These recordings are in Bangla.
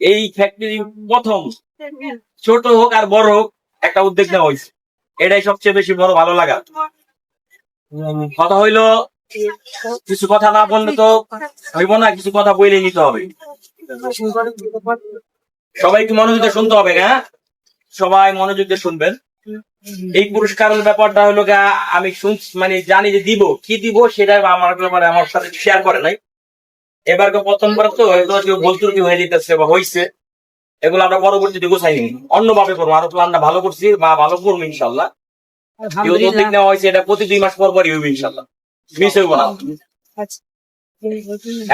এই ফ্যাক্টরি প্রথম। ছোট হোক আর বড় হোক একটা উদ্যোগ নেওয়া হয়েছে। এটাই সবচেয়ে বেশি বড় ভালো লাগা। কথা হইল কিছু কথা না বললে তো হইব না কিছু কথা বলে নিতে হবে। সবাই একটু মনোযোগ দিয়ে শুনতে হবে হ্যাঁ? সবাই মনোযোগ দিয়ে শুনবেন। এই পুরস্কারের ব্যাপারটা হলো গা আমি শুন মানে জানি যে দিব। কি দিব সেটা আমার ব্যাপারে আমার সাথে শেয়ার করে নাই। এবার প্রথমবার তো কেউ ভুল ত্রুটি হয়ে যেতেছে বা হয়েছে এগুলো আমরা পরবর্তীতে গোছাইনি অন্যভাবে করব। আরও প্ল্যানটা ভালো করছি বা ভালো করব ইনশাল্লাহ উদ্যোগ নেওয়া হয়েছে এটা প্রতি দুই মাস পর পরই হইবে ইনশাল্লাহ মিস হইব না।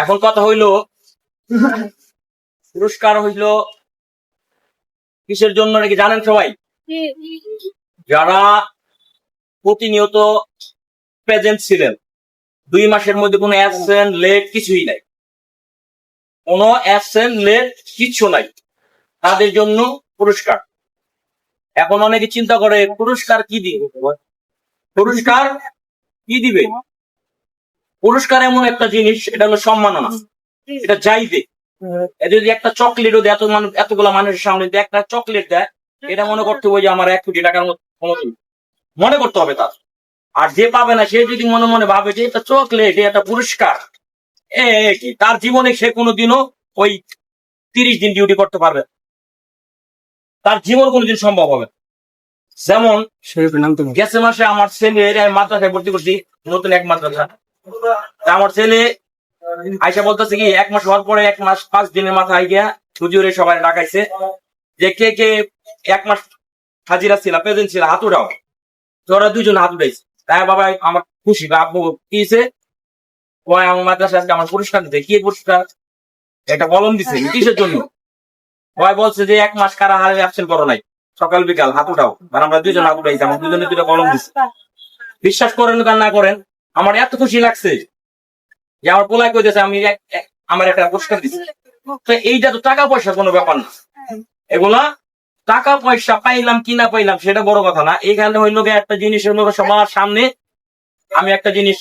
এখন কথা হইল পুরস্কার হইল কিসের জন্য নাকি জানেন সবাই? যারা প্রতিনিয়ত প্রেজেন্ট ছিলেন, দুই মাসের মধ্যে কোনো অ্যাবসেন্ট লেট কিছুই নাই। কোনো অ্যাবসেন্ট লেট কিচ্ছু নাই। তাদের জন্য পুরস্কার। এখন অনেকে চিন্তা করে, পুরস্কার কি দিবে পুরস্কার কি দিবে? পুরস্কার এমন একটা জিনিস, এটা হলো সম্মাননা। এটা চাইবে এ যদি একটা চকলেটও দেয় এত মানুষ এতগুলা মানুষের সামনে যদি একটা চকলেট দেয় এটা মনে করতে হবে যে আমার এক কোটি টাকার মতো ক্ষমতা মনে করতে হবে তার। আর যে পাবে না সে যদি মনে মনে ভাবে যে এটা চকলেট এটা পুরস্কার এ কি? তার জীবনে সে কোনোদিনও ওই তিরিশ দিন ডিউটি করতে পারবে তার জীবন কোনোদিন সম্ভব হবে না। যেমন গেছে মাসে আমার ছেলে মাদ্রাসায় ভর্তি করছি নতুন এক মাদ্রাসা। আমার ছেলে আইসা বলতেছে কি এক মাস হওয়ার পরে এক মাস পাঁচ দিনের মাথায় গিয়া হুজুরে সবাই ডাকাইছে। যে কে কে এক মাস হাজিরা ছিল প্রেজেন্ট ছিল হাত উঠাও। তোরা দুজন হাত উঠাইছে। তাই বাবা আমার খুশি বা আব্বু কি ওই আমার মাদ্রাসা আজকে আমার পুরস্কার দিতে। কি পুরস্কার? একটা কলম দিছে কিসের জন্য? ওই বলছে যে এক মাস কারা হারে অ্যাবসেন্ট করো নাই? সকাল বিকাল হাত উঠাও। আর আমরা দুজন হাত উঠাইছি আমার দুজনে দুটো কলম দিছে। বিশ্বাস করেন আর না করেন আমার এত খুশি লাগছে। যে আমার পোলাই কইতেছে আমি আমার একটা পুরস্কার দিচ্ছি তো এইটা তো টাকা পয়সার কোনো ব্যাপার না। এগুলা টাকা পয়সা পাইলাম কি না পাইলাম সেটা বড় কথা না। এখানে হইল একটা জিনিস হইল সবার সামনে আমি একটা জিনিস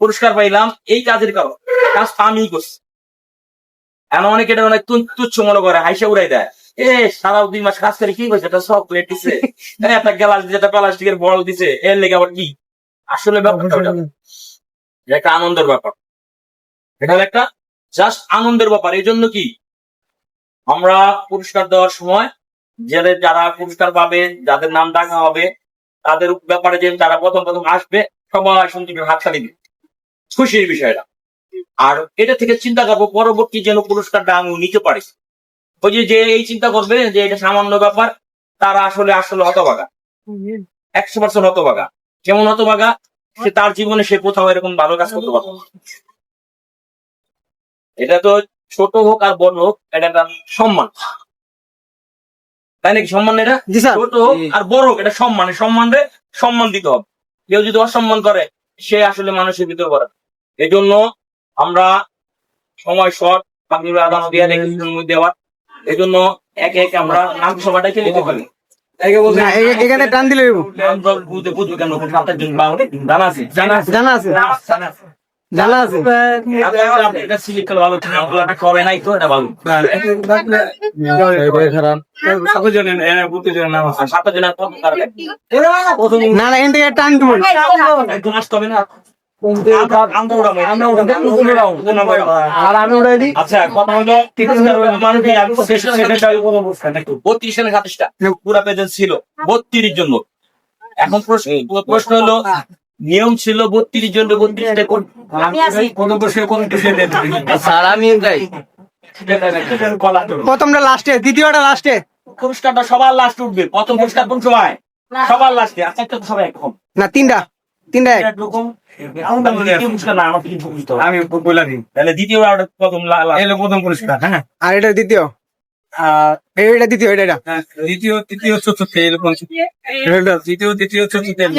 পুরস্কার পাইলাম এই কাজের কারণ। কাজ আমি করছি। এখন অনেকে এটা অনেক তুচ্ছ মনে করে হাইসা উড়াই দেয়। এ সারা দুই মাস কাজ করে কি করেছে? একটা চকলেট দিছে। একটা গ্লাস দিছে একটা প্লাস্টিকের বল দিছে। এর লেগে আবার কি? আসলে ব্যাপারটা এটা একটা আনন্দের ব্যাপার। এটা একটা জাস্ট আনন্দের ব্যাপার, এই জন্য কি? আমরা পুরস্কার দেওয়ার সময় যাদের যারা পুরস্কার পাবে, যাদের নাম ডাকা হবে, তাদের ব্যাপারে যে যারা প্রথম প্রথম আসবে, সবাই শুনতে হাততালি দিবে। খুশির বিষয়টা। আর এটা থেকে চিন্তা করব, পরবর্তী যেন পুরস্কারটা আমি নিতে পারি। ওই যে এই চিন্তা করবে যে এটা সামান্য ব্যাপার, তারা আসলে আসলে হতবাগা একশো পার্সেন্ট হতবাগা কেমন হতবাগা সে তার জীবনে সে কোথাও এরকম ভালো কাজ করতে পারবে না। এটা তো ছোট হোক আর বড় হোক এটা একটা সম্মান। তাই নাকি সম্মান এটা? ছোট হোক আর বড় হোক এটা সম্মান। সম্মানরে সম্মান দিতে হবে। কেউ যদি অসম্মান করে সে আসলে মানুষের ভিতরে করে এই জন্য আমরা সময় শর্ট বাকি আদান দিয়ে দেওয়ার। এই জন্য একে একে আমরা নাম সবাটা খেলে দিতে পারি? এখানে টান দিলে বুঝব কেন জানা আছে। জানা আছে। জানা আছে। আছে। না না থেকে টান। আর আমি আচ্ছা কথা হলো বত্রিশ সালে সাতাশটা। পুরা পেজেন্ট ছিল বত্রিশ জন এখন প্রশ্ন প্রশ্ন হলো নিয়ম ছিল বত্রিশ জন বত্রিশটা কোন কোন কোন স্যার আমি যাই। প্রথমটা লাস্টে দ্বিতীয়টা লাস্টে। পুরস্কারটা সবার লাস্ট উঠবে। প্রথম পুরস্কার কোন সময়? সবার লাস্টে আচ্ছা একটা সবাই একরকম না তিনটা। তিনটা এক। একরকম। আমি বলে দিই তাহলে দ্বিতীয় প্রথম এলো প্রথম পুরস্কার হ্যাঁ। আর এটা দ্বিতীয়? এটা দ্বিতীয় এটা এটা। হ্যাঁ, দ্বিতীয় তৃতীয় চতুর্থ এরকম দ্বিতীয় তৃতীয় চতুর্থ দেবে।